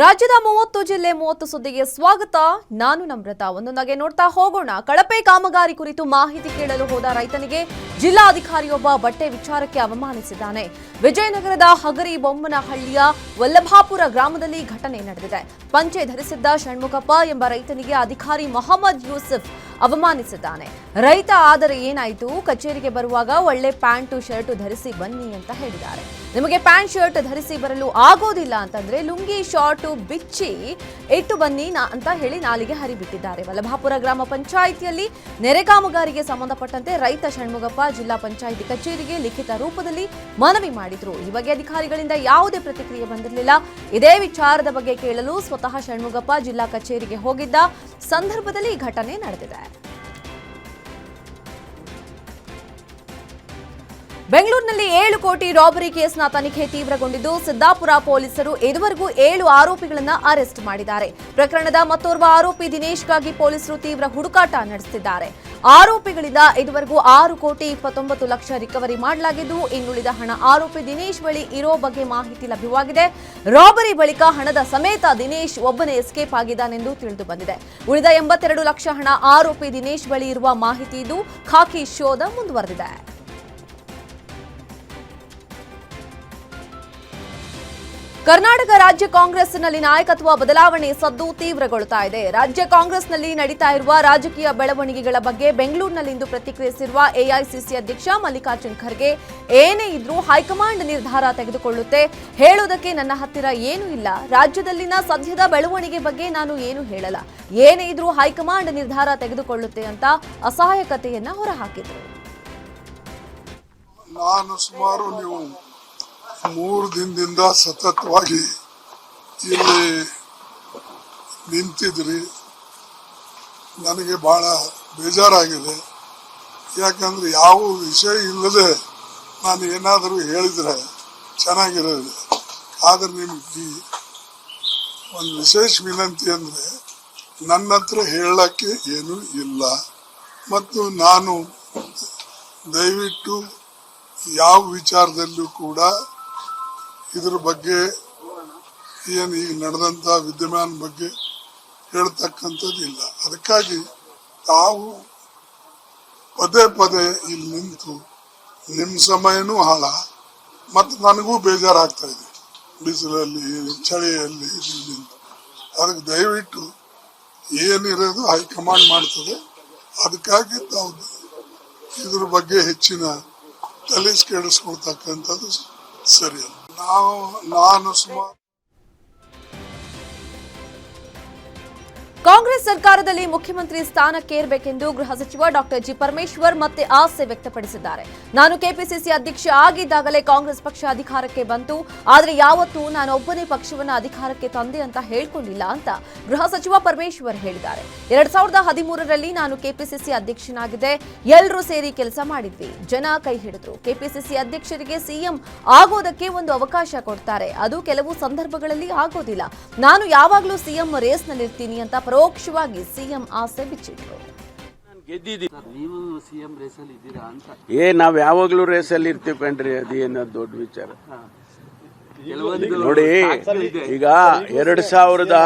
ರಾಜ್ಯದ ಮೂವತ್ತು ಜಿಲ್ಲೆ ಮೂವತ್ತು ಸುದ್ದಿಗೆ ಸ್ವಾಗತ. ನಾನು ನಮ್ರತಾ. ಒಂದೊಂದಾಗೆ ನೋಡ್ತಾ ಹೋಗೋಣ. ಕಳಪೆ ಕಾಮಗಾರಿ ಕುರಿತು ಮಾಹಿತಿ ಕೇಳಲು ಹೋದ ರೈತನಿಗೆ ಜಿಲ್ಲಾಧಿಕಾರಿಯೊಬ್ಬ ಬಟ್ಟೆ ವಿಚಾರಕ್ಕೆ ಅವಮಾನಿಸಿದ್ದಾನೆ. ವಿಜಯನಗರದ ಹಗರಿ ಬೊಮ್ಮನಹಳ್ಳಿಯ ವಲ್ಲಭಾಪುರ ಗ್ರಾಮದಲ್ಲಿ ಘಟನೆ ನಡೆದಿದೆ. ಪಂಚೆ ಧರಿಸಿದ್ದ ಷಣ್ಮುಖಪ್ಪ ಎಂಬ ರೈತನಿಗೆ ಅಧಿಕಾರಿ ಮೊಹಮ್ಮದ್ ಯೂಸುಫ್ ಅವಮಾನಿಸಿದ್ದಾನೆ. ರೈತ ಆದರೆ ಏನಾಯಿತು? ಕಚೇರಿಗೆ ಬರುವಾಗ ಒಳ್ಳೆ ಪ್ಯಾಂಟು, ಶರ್ಟು ಧರಿಸಿ ಬನ್ನಿ ಅಂತ ಹೇಳಿದ್ದಾರೆ. ನಿಮಗೆ ಪ್ಯಾಂಟ್, ಶರ್ಟ್ ಧರಿಸಿ ಬರಲು ಆಗೋದಿಲ್ಲ ಅಂತಂದ್ರೆ ಲುಂಗಿ, ಶಾರ್ಟು, ಬಿಚ್ಚಿ ಇಟ್ಟು ಬನ್ನಿ ಅಂತ ಹೇಳಿ ನಾಲಿಗೆ ಹರಿಬಿಟ್ಟಿದ್ದಾರೆ. ವಲ್ಲಭಾಪುರ ಗ್ರಾಮ ಪಂಚಾಯಿತಿಯಲ್ಲಿ ನೆರೆ ಕಾಮಗಾರಿಗೆ ಸಂಬಂಧಪಟ್ಟಂತೆ ರೈತ ಷಣ್ಮುಗಪ್ಪ ಜಿಲ್ಲಾ ಪಂಚಾಯಿತಿ ಕಚೇರಿಗೆ ಲಿಖಿತ ರೂಪದಲ್ಲಿ ಮನವಿ ಮಾಡಿದ್ರು. ಈ ಬಗ್ಗೆ ಅಧಿಕಾರಿಗಳಿಂದ ಯಾವುದೇ ಪ್ರತಿಕ್ರಿಯೆ ಬಂದಿರಲಿಲ್ಲ. ಇದೇ ವಿಚಾರದ ಬಗ್ಗೆ ಕೇಳಲು ಸ್ವತಃ ಷಣ್ಮುಗಪ್ಪ ಜಿಲ್ಲಾ ಕಚೇರಿಗೆ ಹೋಗಿದ್ದ ಸಂದರ್ಭದಲ್ಲಿ ಈ ಘಟನೆ ನಡೆದಿದೆ. that. ಬೆಂಗಳೂರಿನಲ್ಲಿ ಏಳು ಕೋಟಿ ರಾಬರಿ ಕೇಸ್ನ ತನಿಖೆ ತೀವ್ರಗೊಂಡಿದ್ದು, ಸಿದ್ದಾಪುರ ಪೊಲೀಸರು ಇದುವರೆಗೂ ಏಳು ಆರೋಪಿಗಳನ್ನು ಅರೆಸ್ಟ್ ಮಾಡಿದ್ದಾರೆ. ಪ್ರಕರಣದ ಮತ್ತೋರ್ವ ಆರೋಪಿ ದಿನೇಶ್ಗಾಗಿ ಪೊಲೀಸರು ತೀವ್ರ ಹುಡುಕಾಟ ನಡೆಸಿದ್ದಾರೆ ಆರೋಪಿಗಳಿಂದ ಇದುವರೆಗೂ ಆರು ಕೋಟಿ ಇಪ್ಪತ್ತೊಂಬತ್ತು ಲಕ್ಷ ರಿಕವರಿ ಮಾಡಲಾಗಿದ್ದು, ಇನ್ನುಳಿದ ಹಣ ಆರೋಪಿ ದಿನೇಶ್ ಬಳಿ ಇರೋ ಬಗ್ಗೆ ಮಾಹಿತಿ ಲಭ್ಯವಾಗಿದೆ. ರಾಬರಿ ಬಳಿಕ ಹಣದ ಸಮೇತ ದಿನೇಶ್ ಒಬ್ಬನೇ ಎಸ್ಕೇಪ್ ಆಗಿದ್ದಾನೆಂದು ತಿಳಿದು ಬಂದಿದೆ. ಉಳಿದ ಎಂಬತ್ತೆರಡು ಲಕ್ಷ ಹಣ ಆರೋಪಿ ದಿನೇಶ್ ಬಳಿ ಇರುವ ಮಾಹಿತಿ ಇದು. ಖಾಕಿ ಶೋಧ ಮುಂದುವರೆದಿದೆ. ಕರ್ನಾಟಕ ರಾಜ್ಯ ಕಾಂಗ್ರೆಸ್ನಲ್ಲಿ ನಾಯಕತ್ವ ಬದಲಾವಣೆ ಸದ್ದು ತೀವ್ರಗೊಳ್ತಾ ಇದೆ. ರಾಜ್ಯ ಕಾಂಗ್ರೆಸ್ನಲ್ಲಿ ನಡೀತಾ ಇರುವ ರಾಜಕೀಯ ಬೆಳವಣಿಗೆಗಳ ಬಗ್ಗೆ ಬೆಂಗಳೂರಿನಲ್ಲಿಂದು ಪ್ರತಿಕ್ರಿಯಿಸಿರುವ ಎಐಸಿಸಿ ಅಧ್ಯಕ್ಷ ಮಲ್ಲಿಕಾರ್ಜುನ್ ಖರ್ಗೆ ಏನೇ ಇದ್ರೂ ಹೈಕಮಾಂಡ್ ನಿರ್ಧಾರ ತೆಗೆದುಕೊಳ್ಳುತ್ತೆ. ಹೇಳೋದಕ್ಕೆ ನನ್ನ ಹತ್ತಿರ ಏನೂ ಇಲ್ಲ. ರಾಜ್ಯದಲ್ಲಿನ ಸದ್ಯದ ಬೆಳವಣಿಗೆ ಬಗ್ಗೆ ನಾನು ಏನು ಹೇಳಲ್ಲ. ಏನೇ ಇದ್ರೂ ಹೈಕಮಾಂಡ್ ನಿರ್ಧಾರ ತೆಗೆದುಕೊಳ್ಳುತ್ತೆ ಅಂತ ಅಸಹಾಯಕತೆಯನ್ನ ಹೊರಹಾಕಿದರು. ಮೂರು ದಿನದಿಂದ ಸತತವಾಗಿ ಇಲ್ಲಿ ನಿಂತಿದ್ರಿ. ನನಗೆ ಬಹಳ ಬೇಜಾರಾಗಿದೆ. ಯಾಕಂದ್ರೆ ಯಾವ ವಿಷಯ ಇಲ್ಲದೆ ನಾನು ಏನಾದರೂ ಹೇಳಿದರೆ ಚೆನ್ನಾಗಿರೋದು ಆದರೆ ನಿಮಗೆ ಒಂದು ವಿಶೇಷ ವಿನಂತಿ ಅಂದರೆ ನನ್ನ ಹತ್ರ ಹೇಳಕ್ಕೆ ಏನೂ ಇಲ್ಲ. ಮತ್ತು ನಾನು ದಯವಿಟ್ಟು ಯಾವ ವಿಚಾರದಲ್ಲೂ ಕೂಡ ಇದ್ರ ಬಗ್ಗೆ ಏನು ಈಗ ನಡೆದಂಥ ವಿದ್ಯಮಾನ ಬಗ್ಗೆ ಹೇಳ್ತಕ್ಕಂಥದ್ದು ಇಲ್ಲ. ಅದಕ್ಕಾಗಿ ತಾವು ಪದೇ ಪದೇ ಇಲ್ಲಿ ನಿಂತು ನಿಮ್ಮ ಸಮಯನೂ ಹಾಳ, ಮತ್ತು ನನಗೂ ಬೇಜಾರಾಗ್ತಾ ಇದೆ. ಬಿಸಿಲಲ್ಲಿ ಚಳಿಯಲ್ಲಿ ಇಲ್ಲಿ ಅದಕ್ಕೆ ದಯವಿಟ್ಟು ಏನಿರೋದು ಹೈಕಮಾಂಡ್ ಮಾಡ್ತದೆ. ಅದಕ್ಕಾಗಿ ತಾವು ಇದ್ರ ಬಗ್ಗೆ ಹೆಚ್ಚಿನ ತಲೆ ಕೆಡಿಸ್ಕೊಳ್ತಕ್ಕಂಥದ್ದು ಸರಿ ಅಲ್ಲ ಸರ್ಕಾರದಲ್ಲಿ ಮುಖ್ಯಮಂತ್ರಿ ಸ್ಥಾನಕ್ಕೇರಬೇಕೆಂದು ಗೃಹ ಸಚಿವ ಡಾಕ್ಟರ್ ಜಿ ಪರಮೇಶ್ವರ್ ಮತ್ತೆ ಆಸೆ ವ್ಯಕ್ತಪಡಿಸಿದ್ದಾರೆ. ನಾನು ಕೆಪಿಸಿಸಿ ಅಧ್ಯಕ್ಷ ಆಗಿದ್ದಾಗಲೇ ಕಾಂಗ್ರೆಸ್ ಪಕ್ಷ ಅಧಿಕಾರಕ್ಕೆ ಬಂತು. ಆದರೆ ಯಾವತ್ತೂ ನಾನೊಬ್ಬನೇ ಪಕ್ಷವನ್ನು ಅಧಿಕಾರಕ್ಕೆ ತಂದೆ ಅಂತ ಹೇಳಿಕೊಂಡಿಲ್ಲ ಅಂತ ಗೃಹ ಸಚಿವ ಪರಮೇಶ್ವರ್ ಹೇಳಿದ್ದಾರೆ. ಎರಡ್ ಸಾವಿರದ ಹದಿಮೂರರಲ್ಲಿ ನಾನು ಕೆಪಿಸಿಸಿ ಅಧ್ಯಕ್ಷನಾಗಿದ್ದೆ. ಎಲ್ಲರೂ ಸೇರಿ ಕೆಲಸ ಮಾಡಿದ್ವಿ. ಜನ ಕೈ ಹಿಡಿದ್ರು. ಕೆಪಿಸಿಸಿ ಅಧ್ಯಕ್ಷರಿಗೆ ಸಿಎಂ ಆಗೋದಕ್ಕೆ ಒಂದು ಅವಕಾಶ ಕೊಡ್ತಾರೆ. ಅದು ಕೆಲವು ಸಂದರ್ಭಗಳಲ್ಲಿ ಆಗೋದಿಲ್ಲ. ನಾನು ಯಾವಾಗಲೂ ಸಿಎಂ ರೇಸ್ನಲ್ಲಿರ್ತೀನಿ ಅಂತ ಪರೋಕ್ಷವಾಗಿ ಸಿಎಂ ಆಸೆ ಬಿಚ್ಚಿಟ್ರು ನೀವು ಸಿಎಂ ಇದ್ದೀರಾ ಅಂತ ಏ, ನಾವ್ ಯಾವಾಗ್ಲೂ ರೇಸಲ್ಲಿ ಇರ್ತೀವಿ ಕಣ್ರಿ ಅದೇನ ದೊಡ್ಡ ವಿಚಾರ. ನೋಡಿ, ಈಗ ಎರಡ್ ಸಾವಿರದ,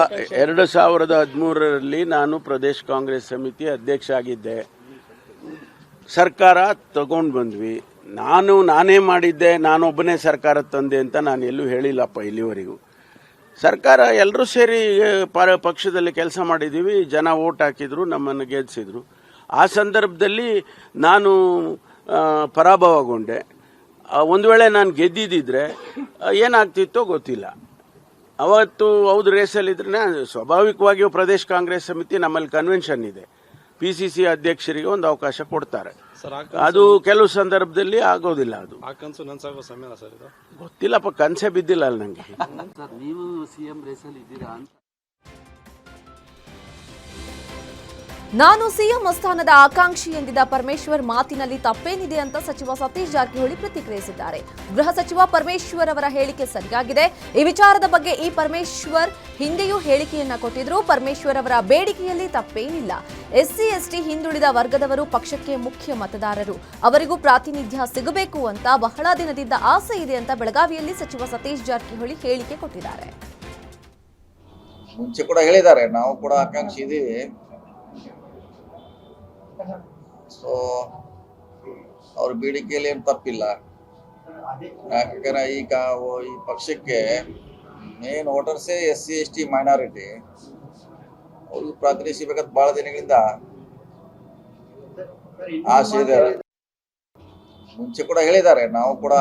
ಎರಡು ಸಾವಿರದ ಹದಿಮೂರರಲ್ಲಿ ನಾನು ಪ್ರದೇಶ್ ಕಾಂಗ್ರೆಸ್ ಸಮಿತಿ ಅಧ್ಯಕ್ಷ ಆಗಿದ್ದೆ. ಸರ್ಕಾರ ತಗೊಂಡ್ ಬಂದ್ವಿ. ನಾನು, ನಾನೇ ಮಾಡಿದ್ದೆ, ನಾನೊಬ್ಬನೇ ಸರ್ಕಾರ ತಂದೆ ಅಂತ ನಾನು ಎಲ್ಲೂ ಹೇಳಿಲ್ಲಪ್ಪ ಇಲ್ಲಿವರೆಗೂ. ಸರ್ಕಾರ ಎಲ್ಲರೂ ಸೇರಿ ಪಕ್ಷದಲ್ಲಿ ಕೆಲಸ ಮಾಡಿದ್ದೀವಿ ಜನ ಓಟ್ ಹಾಕಿದ್ರು, ನಮ್ಮನ್ನು ಗೆದ್ದಿದ್ರು ಆ ಸಂದರ್ಭದಲ್ಲಿ ನಾನು ಪರಾಭವಗೊಂಡೆ. ಒಂದು ವೇಳೆ ನಾನು ಗೆದ್ದಿದ್ದಿದ್ರೆ ಏನಾಗ್ತಿತ್ತೋ ಗೊತ್ತಿಲ್ಲ. ಅವತ್ತು ಹೌದು, ರೇಸಲ್ಲಿದ್ರೆ ಸ್ವಾಭಾವಿಕವಾಗಿಯೂ ಪ್ರದೇಶ ಕಾಂಗ್ರೆಸ್ ಸಮಿತಿ ನಮ್ಮಲ್ಲಿ ಕನ್ವೆನ್ಷನ್ ಇದೆ. ಪಿ ಸಿ ಸಿ ಅಧ್ಯಕ್ಷರಿಗೆ ಒಂದು ಅವಕಾಶ ಕೊಡ್ತಾರೆ. ಅದು ಕೆಲವು ಸಂದರ್ಭದಲ್ಲಿ ಆಗೋದಿಲ್ಲ ಅದು. ಆ ಕನಸು ನನ್ಸಾಗೋ ಸಮಯ ಸರ್ ಇದು? ಗೊತ್ತಿಲ್ಲಪ್ಪ ಕನಸೇ ಬಿದ್ದಿಲ್ಲ ಅಲ್ಲಿ ನನಗೆ ಸರ್ ನೀವು ಸಿಎಂ ರೇಸಲ್ಲಿ ಇದ್ದೀರಾ ಅಂತ ನಾನು ಸಿಎಂ ಸ್ಥಾನದ ಆಕಾಂಕ್ಷಿ ಎಂದಿದ್ದ ಪರಮೇಶ್ವರ್ ಮಾತಿನಲ್ಲಿ ತಪ್ಪೇನಿದೆ ಅಂತ ಸಚಿವ ಸತೀಶ್ ಜಾರಕಿಹೊಳಿ ಪ್ರತಿಕ್ರಿಯಿಸಿದ್ದಾರೆ. ಗೃಹ ಸಚಿವ ಪರಮೇಶ್ವರ್ ಅವರ ಹೇಳಿಕೆ ಸರಿಯಾಗಿದೆ. ಈ ವಿಚಾರದ ಬಗ್ಗೆ ಈ ಪರಮೇಶ್ವರ್ ಹಿಂದೆಯೂ ಹೇಳಿಕೆಯನ್ನ ಕೊಟ್ಟಿದ್ರು. ಪರಮೇಶ್ವರ್ ಅವರ ಬೇಡಿಕೆಯಲ್ಲಿ ತಪ್ಪೇನಿಲ್ಲ. ಎಸ್ಸಿ, ಎಸ್ಟಿ ಹಿಂದುಳಿದ ವರ್ಗದವರು ಪಕ್ಷಕ್ಕೆ ಮುಖ್ಯ ಮತದಾರರು. ಅವರಿಗೂ ಪ್ರಾತಿನಿಧ್ಯ ಸಿಗಬೇಕು ಅಂತ ಬಹಳ ದಿನದಿಂದ ಆಸೆ ಇದೆ ಅಂತ ಬೆಳಗಾವಿಯಲ್ಲಿ ಸಚಿವ ಸತೀಶ್ ಜಾರಕಿಹೊಳಿ ಹೇಳಿಕೆ ಕೊಟ್ಟಿದ್ದಾರೆ. ಮುಂಚೆ ಕೂಡ ಹೇಳಿದ್ದಾರೆ. ನಾವು ಕೂಡ ಆಕಾಂಕ್ಷಿ ಇದ್ದೀವಿ ಸೊ ಅವ್ರ ಬೇಡಿಕೆಯಲ್ಲಿ ಏನು ತಪ್ಪಿಲ್ಲ. ಯಾಕಂದ್ರೆ ಈಗ ಈ ಪಕ್ಷಕ್ಕೆ main ವೋಟರ್ಸೇ S C, S T minority ಅವ್ರಿಗೆ ಪ್ರಾತಿನಿಧ್ಯ ಬಹಳ ದಿನಗಳಿಂದ ಆಸೆ ಇದೆ. ಮುಂಚೆ ಕೂಡ ಹೇಳಿದ್ದಾರೆ, ನಾವು ಕೂಡ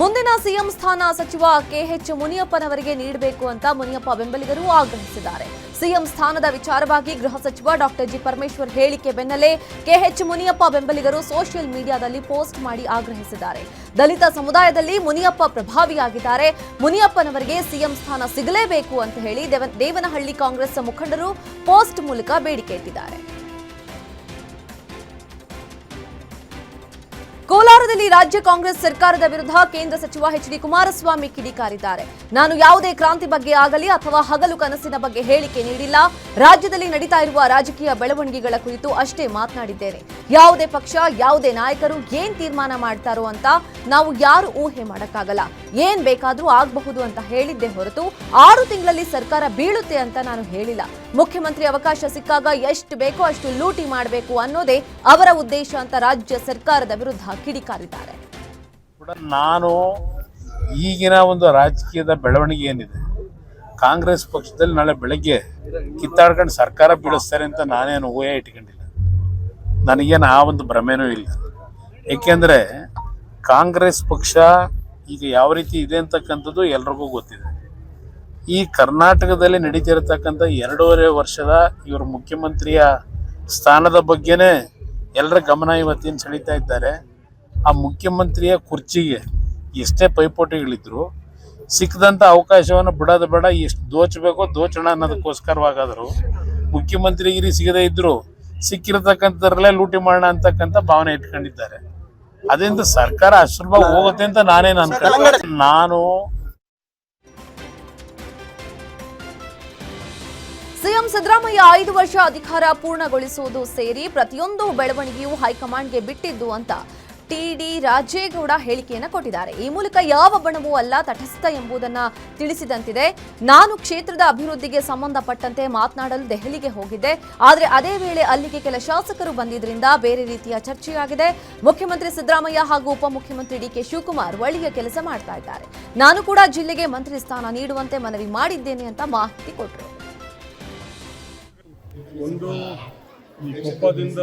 ಮುಂದಿನ ಸಿಎಂ ಸ್ಥಾನ ಸಚಿವ ಕೆಎಚ್ ಮುನಿಯಪ್ಪನವರಿಗೆ ನೀಡಬೇಕು ಅಂತ ಮುನಿಯಪ್ಪ ಬೆಂಬಲಿಗರು ಆಗ್ರಹಿಸಿದ್ದಾರೆ. ಸಿಎಂ ಸ್ಥಾನದ ವಿಚಾರವಾಗಿ ಗೃಹ ಸಚಿವ ಡಾಕ್ಟರ್ ಜಿ ಪರಮೇಶ್ವರ್ ಹೇಳಿಕೆ ಬೆನ್ನಲ್ಲೇ ಕೆಎಚ್ ಮುನಿಯಪ್ಪ ಬೆಂಬಲಿಗರು ಸೋಷಿಯಲ್ ಮೀಡಿಯಾದಲ್ಲಿ ಪೋಸ್ಟ್ ಮಾಡಿ ಆಗ್ರಹಿಸಿದ್ದಾರೆ. ದಲಿತ ಸಮುದಾಯದಲ್ಲಿ ಮುನಿಯಪ್ಪ ಪ್ರಭಾವಿಯಾಗಿದ್ದಾರೆ. ಮುನಿಯಪ್ಪನವರಿಗೆ ಸಿಎಂ ಸ್ಥಾನ ಸಿಗಲೇಬೇಕು ಅಂತ ಹೇಳಿ ದೇವ- ದೇವನಹಳ್ಳಿ ಕಾಂಗ್ರೆಸ್ ಮುಖಂಡರು ಪೋಸ್ಟ್ ಮೂಲಕ ಬೇಡಿಕೆ ಇಟ್ಟಿದ್ದಾರೆ. ಕೋಲಾರದಲ್ಲಿ ರಾಜ್ಯ ಕಾಂಗ್ರೆಸ್ ಸರ್ಕಾರದ ವಿರುದ್ಧ ಕೇಂದ್ರ ಸಚಿವ ಎಚ್ ಡಿ ಕುಮಾರಸ್ವಾಮಿ ಕಿಡಿಕಾರಿದ್ದಾರೆ. ನಾನು ಯಾವುದೇ ಕ್ರಾಂತಿ ಬಗ್ಗೆ ಆಗಲಿ ಅಥವಾ ಹಗಲು ಕನಸಿನ ಬಗ್ಗೆ ಹೇಳಿಕೆ ನೀಡಿಲ್ಲ. ರಾಜ್ಯದಲ್ಲಿ ನಡೀತಾ ಇರುವ ರಾಜಕೀಯ ಬೆಳವಣಿಗೆಗಳ ಕುರಿತು ಅಷ್ಟೇ ಮಾತನಾಡಿದ್ದೇನೆ. ಯಾವುದೇ ಪಕ್ಷ, ಯಾವುದೇ ನಾಯಕರು ಏನ್ ತೀರ್ಮಾನ ಮಾಡ್ತಾರೋ ಅಂತ ನಾವು ಯಾರು ಊಹೆ ಮಾಡಕ್ಕಾಗಲ್ಲ. ಏನ್ ಬೇಕಾದ್ರೂ ಆಗಬಹುದು ಅಂತ ಹೇಳಿದ್ದೆ ಹೊರತು ಆರು ತಿಂಗಳಲ್ಲಿ ಸರ್ಕಾರ ಬೀಳುತ್ತೆ ಅಂತ ನಾನು ಹೇಳಿಲ್ಲ. ಮುಖ್ಯಮಂತ್ರಿ ಅವಕಾಶ ಸಿಕ್ಕಾಗ ಎಷ್ಟು ಬೇಕೋ ಅಷ್ಟು ಲೂಟಿ ಮಾಡಬೇಕು ಅನ್ನೋದೇ ಅವರ ಉದ್ದೇಶ ಅಂತ ರಾಜ್ಯ ಸರ್ಕಾರದ ವಿರುದ್ಧ ಕಿಡಿಕಾರಿದ್ದಾರೆ. ಕೂಡ ನಾನು ಈಗಿನ ಒಂದು ರಾಜಕೀಯದ ಬೆಳವಣಿಗೆ ಏನಿದೆ? ಕಾಂಗ್ರೆಸ್ ಪಕ್ಷದಲ್ಲಿ ನಾಳೆ ಬೆಳಗ್ಗೆ ಕಿತ್ತಾಡ್ಕೊಂಡು ಸರ್ಕಾರ ಬೀಳಿಸ್ತಾರೆ ಅಂತ ನಾನೇನು ಊಹೆ ಇಟ್ಕೊಂಡಿಲ್ಲ. ನನಗೇನು ಆ ಒಂದು ಭ್ರಮೆನೂ ಇಲ್ಲ. ಏಕೆಂದರೆ ಕಾಂಗ್ರೆಸ್ ಪಕ್ಷ ಈಗ ಯಾವ ರೀತಿ ಇದೆ ಅಂತಕ್ಕಂಥದ್ದು ಎಲ್ರಿಗೂ ಗೊತ್ತಿದೆ. ಈ ಕರ್ನಾಟಕದಲ್ಲಿ ನಡೀತಿರತಕ್ಕಂಥ ಎರಡೂವರೆ ವರ್ಷದ ಇವರು ಮುಖ್ಯಮಂತ್ರಿಯ ಸ್ಥಾನದ ಬಗ್ಗೆನೇ ಎಲ್ಲರ ಗಮನ ಇವತ್ತಿನ ಸೆಳೀತಾ ಇದ್ದಾರೆ. ಆ ಮುಖ್ಯಮಂತ್ರಿಯ ಕುರ್ಚಿಗೆ ಎಷ್ಟೇ ಪೈಪೋಟಿಗಳಿದ್ರು ಸಿಕ್ಕದಂಥ ಅವಕಾಶವನ್ನು ಬಿಡೋದು ಬೇಡ ಎಷ್ಟು ದೋಚಬೇಕೋ ದೋಚಣ ಅನ್ನೋದಕ್ಕೋಸ್ಕರವಾಗಾದರೂ ಮುಖ್ಯಮಂತ್ರಿಗಿರಿ ಸಿಗದೇ ಇದ್ದರೂ ಸಿಕ್ಕಿರತಕ್ಕಂಥದ್ರಲ್ಲೇ ಲೂಟಿ ಮಾಡೋಣ ಅಂತಕ್ಕಂಥ ಭಾವನೆ ಇಟ್ಕೊಂಡಿದ್ದಾರೆ. ಅದರಿಂದ ಸರ್ಕಾರ ಅಶ್ರಭ ಹೋಗುತ್ತೆ ಅಂತ ನಾನೇನು ಅನ್ಕೊಂಡೆ ನಾನು ಸಿಎಂ ಸಿದ್ದರಾಮಯ್ಯ ಐದು ವರ್ಷ ಅಧಿಕಾರ ಪೂರ್ಣಗೊಳಿಸುವುದು ಸೇರಿ ಪ್ರತಿಯೊಂದು ಬೆಳವಣಿಗೆಯೂ ಹೈಕಮಾಂಡ್ಗೆ ಬಿಟ್ಟಿದ್ದು ಅಂತ ಟಿಡಿ ರಾಜೇಗೌಡ ಹೇಳಿಕೆಯನ್ನು ಕೊಟ್ಟಿದ್ದಾರೆ. ಈ ಮೂಲಕ ಯಾವ ಬಣವೂ ಅಲ್ಲ, ತಟಸ್ಥ ಎಂಬುದನ್ನ ತಿಳಿಸಿದಂತಿದೆ. ನಾನು ಕ್ಷೇತ್ರದ ಅಭಿವೃದ್ಧಿಗೆ ಸಂಬಂಧಪಟ್ಟಂತೆ ಮಾತನಾಡಲು ದೆಹಲಿಗೆ ಹೋಗಿದ್ದೆ. ಆದರೆ ಅದೇ ವೇಳೆ ಅಲ್ಲಿಗೆ ಕೆಲ ಶಾಸಕರು ಬಂದಿದ್ದರಿಂದ ಬೇರೆ ರೀತಿಯ ಚರ್ಚೆಯಾಗಿದೆ. ಮುಖ್ಯಮಂತ್ರಿ ಸಿದ್ದರಾಮಯ್ಯ ಹಾಗೂ ಉಪಮುಖ್ಯಮಂತ್ರಿ ಡಿಕೆ ಶಿವಕುಮಾರ್ ಒಳ್ಳೆಯ ಕೆಲಸ ಮಾಡ್ತಾ ಇದ್ದಾರೆ. ನಾನು ಕೂಡ ಜಿಲ್ಲೆಗೆ ಮಂತ್ರಿ ಸ್ಥಾನ ನೀಡುವಂತೆ ಮನವಿ ಮಾಡಿದ್ದೇನೆ ಅಂತ ಮಾಹಿತಿ ಕೊಟ್ಟರು ಒಂದು ಈ ಕೊಪ್ಪದಿಂದ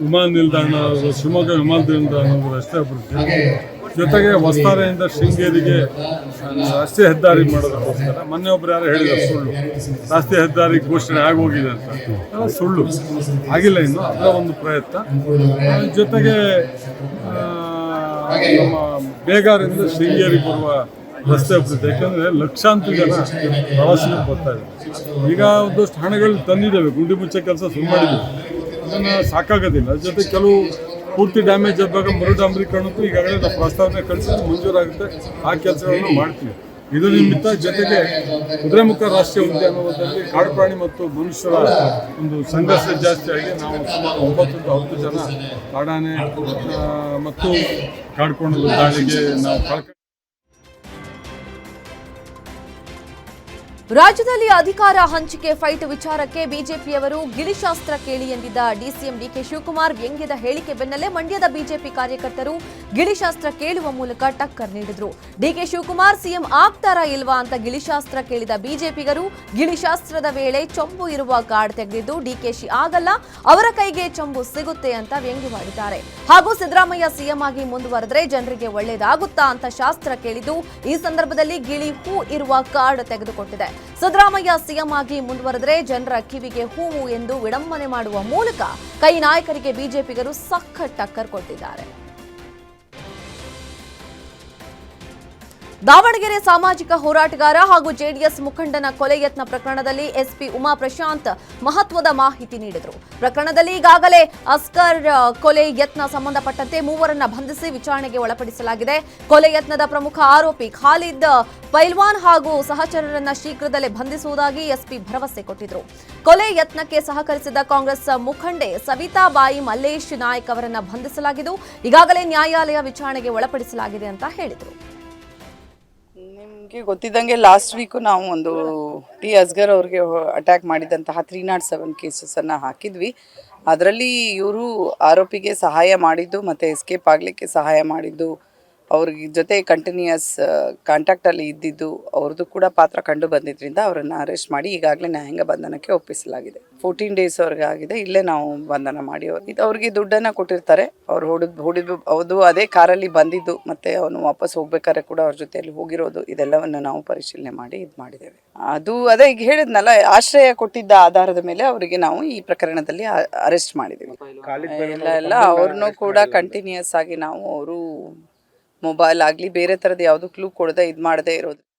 ವಿಮಾನ ನಿಲ್ದಾಣ ಶಿವಮೊಗ್ಗ ವಿಮಾನ ನಿಲ್ದಾಣ ರಸ್ತೆ ಅಭಿವೃದ್ಧಿ ಜೊತೆಗೆ ವಸ್ತಾರೆಯಿಂದ ಶೃಂಗೇರಿಗೆ ರಾಷ್ಟ್ರೀಯ ಹೆದ್ದಾರಿ ಮಾಡೋದಕ್ಕೋಸ್ಕರ ಮೊನ್ನೆ ಒಬ್ರು ಯಾರು ಹೇಳಿದ್ರು, ಸುಳ್ಳು. ರಾಷ್ಟ್ರೀಯ ಹೆದ್ದಾರಿ ಘೋಷಣೆ ಆಗೋಗಿದೆ ಅಂತ. ಸುಳ್ಳು. ಆಗಿಲ್ಲ ಇನ್ನು, ಅದರ ಒಂದು ಪ್ರಯತ್ನ. ಜೊತೆಗೆ ನಮ್ಮ ಬೇಗಾರಿಂದ ಶೃಂಗೇರಿಗೆ ಬರುವ ರಸ್ತೆ ಅಭಿವೃದ್ಧಿ ಯಾಕಂದರೆ ಲಕ್ಷಾಂತರ ಜನ ಪ್ರವಾಸಿಗರು ಬರ್ತಾ ಇದ್ದಾರೆ. ಈಗ ಒಂದಷ್ಟು ಹಣಗಳು ತಂದಿದ್ದಾವೆ. ಗುಂಡಿ ಮುಚ್ಚೆ ಕೆಲಸ ಶುರು ಮಾಡಿದ್ದೀವಿ. ಅದನ್ನು ಸಾಕಾಗೋದಿಲ್ಲ. ಅದ್ರ ಜೊತೆ ಕೆಲವು ಪೂರ್ತಿ ಡ್ಯಾಮೇಜ್ ಆದಾಗ ಮರು ಡಾಂಬರೀಕರಣಕ್ಕೂ ಈಗಾಗಲೇ ನಾವು ಪ್ರಸ್ತಾವನೆ ಕಳಿಸಿ ಮಂಜೂರಾಗುತ್ತೆ. ಆ ಕೆಲಸಗಳನ್ನು ಮಾಡ್ತೀವಿ. ಇದು ನಿಮಿತ್ತ ಜೊತೆಗೆ ಕುದುರೆಮುಖ ರಾಷ್ಟ್ರೀಯ ಉದ್ಯಾನವನದಲ್ಲಿ ಕಾಡು ಪ್ರಾಣಿ ಮತ್ತು ಮನುಷ್ಯರ ಒಂದು ಸಂಘರ್ಷ ಜಾಸ್ತಿ ಆಗಿ ನಾವು ಸುಮಾರು ಒಂಬತ್ತರಿಂದ ಹತ್ತು ಜನ ಕಾಡಾನೆ ಮತ್ತು ಕಾಡ್ಕೊಂಡು ದಾಳಿಗೆ ನಾವು ಕಳ್ಕ ರಾಜ್ಯದಲ್ಲಿ ಅಧಿಕಾರ ಹಂಚಿಕೆ ಫೈಟ್ ವಿಚಾರಕ್ಕೆ ಬಿಜೆಪಿಯವರು ಗಿಳಿಶಾಸ್ತ್ರ ಕೇಳಿ ಎಂದಿದ್ದ ಡಿಸಿಎಂ ಡಿಕೆ ಶಿವಕುಮಾರ್ ವ್ಯಂಗ್ಯದ ಹೇಳಿಕೆ ಬೆನ್ನಲ್ಲೇ ಮಂಡ್ಯದ ಬಿಜೆಪಿ ಕಾರ್ಯಕರ್ತರು ಗಿಳಿಶಾಸ್ತ್ರ ಕೇಳುವ ಮೂಲಕ ಟಕ್ಕರ್ ನೀಡಿದ್ರು. ಡಿಕೆ ಶಿವಕುಮಾರ್ ಸಿಎಂ ಆಗ್ತಾರಾ ಇಲ್ವಾ ಅಂತ ಗಿಳಿಶಾಸ್ತ್ರ ಕೇಳಿದ ಬಿಜೆಪಿಗರು ಗಿಳಿಶಾಸ್ತ್ರದ ವೇಳೆ ಚೊಂಬು ಇರುವ ಕಾರ್ಡ್ ತೆಗೆದಿದ್ದು ಡಿಕೆಶಿ ಆಗಲ್ಲ, ಅವರ ಕೈಗೆ ಚೊಂಬು ಸಿಗುತ್ತೆ ಅಂತ ವ್ಯಂಗ್ಯವಾಡಿದ್ದಾರೆ ಹಾಗೂ ಸಿದ್ದರಾಮಯ್ಯ ಸಿಎಂ ಆಗಿ ಮುಂದುವರೆದ್ರೆ ಜನರಿಗೆ ಒಳ್ಳೇದಾಗುತ್ತಾ ಅಂತ ಶಾಸ್ತ್ರ ಕೇಳಿದ್ದು, ಈ ಸಂದರ್ಭದಲ್ಲಿ ಗಿಳಿ ಹೂ ಇರುವ ಕಾರ್ಡ್ ತೆಗೆದುಕೊಟ್ಟಿದೆ. ಸಿದ್ದರಾಮಯ್ಯ ಸಿಎಂ ಆಗಿ ಮುಂದುವರೆದರೆ ಜನರ ಕಿವಿಗೆ ಹೂವು ಎಂದು ವಿಡಂಬನೆ ಮಾಡುವ ಮೂಲಕ ಕೈ ನಾಯಕರಿಗೆ ಬಿಜೆಪಿಗರು ಸಖತ್ ಟಕ್ಕರ್ ಕೊಟ್ಟಿದ್ದಾರೆ. ದಾವಣಗೆರೆ ಸಾಮಾಜಿಕ ಹೋರಾಟಗಾರ ಹಾಗೂ ಜೆಡಿಎಸ್ ಮುಖಂಡನ ಕೊಲೆ ಯತ್ನ ಪ್ರಕರಣದಲ್ಲಿ ಎಸ್ಪಿ ಉಮಾ ಪ್ರಶಾಂತ್ ಮಹತ್ವದ ಮಾಹಿತಿ ನೀಡಿದರು. ಪ್ರಕರಣದಲ್ಲಿ ಈಗಾಗಲೇ ಅಸ್ಕರ್ ಕೊಲೆ ಯತ್ನ ಸಂಬಂಧಪಟ್ಟಂತೆ ಮೂವರನ್ನ ಬಂಧಿಸಿ ವಿಚಾರಣೆಗೆ ಒಳಪಡಿಸಲಾಗಿದೆ. ಕೊಲೆ ಯತ್ನದ ಪ್ರಮುಖ ಆರೋಪಿ ಖಾಲಿದ್ ಪೈಲ್ವಾನ್ ಹಾಗೂ ಸಹಚರರನ್ನ ಶೀಘ್ರದಲ್ಲೇ ಬಂಧಿಸುವುದಾಗಿ ಎಸ್ಪಿ ಭರವಸೆ ಕೊಟ್ಟಿದ್ರು. ಕೊಲೆ ಯತ್ನಕ್ಕೆ ಸಹಕರಿಸಿದ ಕಾಂಗ್ರೆಸ್ ಮುಖಂಡೆ ಸವಿತಾಬಾಯಿ ಮಲ್ಲೇಶ್ ನಾಯಕ್ ಅವರನ್ನ ಬಂಧಿಸಲಾಗಿದ್ದು, ಈಗಾಗಲೇ ನ್ಯಾಯಾಲಯ ವಿಚಾರಣೆಗೆ ಒಳಪಡಿಸಲಾಗಿದೆ ಅಂತ ಹೇಳಿದರು. ನಿಮಗೆ ಗೊತ್ತಿದ್ದಂಗೆ ಲಾಸ್ಟ್ ವೀಕು ನಾವು ಒಂದು ಟಿ ಅಸ್ಗರ್ ಅವ್ರಿಗೆ ಅಟ್ಯಾಕ್ ಮಾಡಿದಂತಹ ತ್ರೀ ನಾಟ್ ಸೆವೆನ್ ಕೇಸಸನ್ನು ಹಾಕಿದ್ವಿ. ಅದರಲ್ಲಿ ಇವರು ಆರೋಪಿಗೆ ಸಹಾಯ ಮಾಡಿದ್ದು ಮತ್ತು ಎಸ್ಕೇಪ್ ಆಗಲಿಕ್ಕೆ ಸಹಾಯ ಮಾಡಿದ್ದು. ಅವ್ರಿಗೆ ಜೊತೆ ಕಂಟಿನ್ಯೂಯಸ್ ಕಾಂಟ್ಯಾಕ್ಟಲ್ಲಿ ಇದ್ದಿದ್ದು ಅವ್ರದ್ದು ಕೂಡ ಪಾತ್ರ ಕಂಡು ಬಂದಿದ್ದರಿಂದ ಅವರನ್ನು ಅರೆಸ್ಟ್ ಮಾಡಿ ಈಗಾಗಲೇ ನ್ಯಾಯಾಂಗ ಬಂಧನಕ್ಕೆ ಒಪ್ಪಿಸಲಾಗಿದೆ. ಫೋರ್ಟೀನ್ ಡೇಸ್ ಅವ್ರಿಗೆ ಆಗಿದೆ ಇಲ್ಲೇ ನಾವು ಬಂಧನ ಮಾಡಿ ಅವ್ರು ಇದು ಅವ್ರಿಗೆ ದುಡ್ಡನ್ನು ಕೊಟ್ಟಿರ್ತಾರೆ. ಅವ್ರು ಹೊಡಿದ್ ಹೊಡಿದು ಅದು ಅದೇ ಕಾರಲ್ಲಿ ಬಂದಿದ್ದು ಮತ್ತೆ ಅವನು ವಾಪಸ್ ಹೋಗ್ಬೇಕಾದ್ರೆ ಕೂಡ ಅವ್ರ ಜೊತೆಯಲ್ಲಿ ಹೋಗಿರೋದು ಇದೆಲ್ಲವನ್ನು ನಾವು ಪರಿಶೀಲನೆ ಮಾಡಿ ಇದು ಮಾಡಿದ್ದೇವೆ. ಅದು ಅದೇ ಈಗ ಹೇಳಿದ್ನಲ್ಲ ಆಶ್ರಯ ಕೊಟ್ಟಿದ್ದ ಆಧಾರದ ಮೇಲೆ ಅವರಿಗೆ ನಾವು ಈ ಪ್ರಕರಣದಲ್ಲಿ ಅರೆಸ್ಟ್ ಮಾಡಿದ್ದೀವಿ. ಎಲ್ಲ ಎಲ್ಲ ಅವ್ರನ್ನೂ ಕೂಡ ಕಂಟಿನ್ಯೂಸ್ ಆಗಿ ನಾವು ಅವರು ಮೊಬೈಲ್ ಆಗಲಿ ಬೇರೆ ಥರದ್ದು ಯಾವುದು ಕ್ಲೂ ಕೊಡದೆ ಇದು ಮಾಡದೇ ಇರೋದು.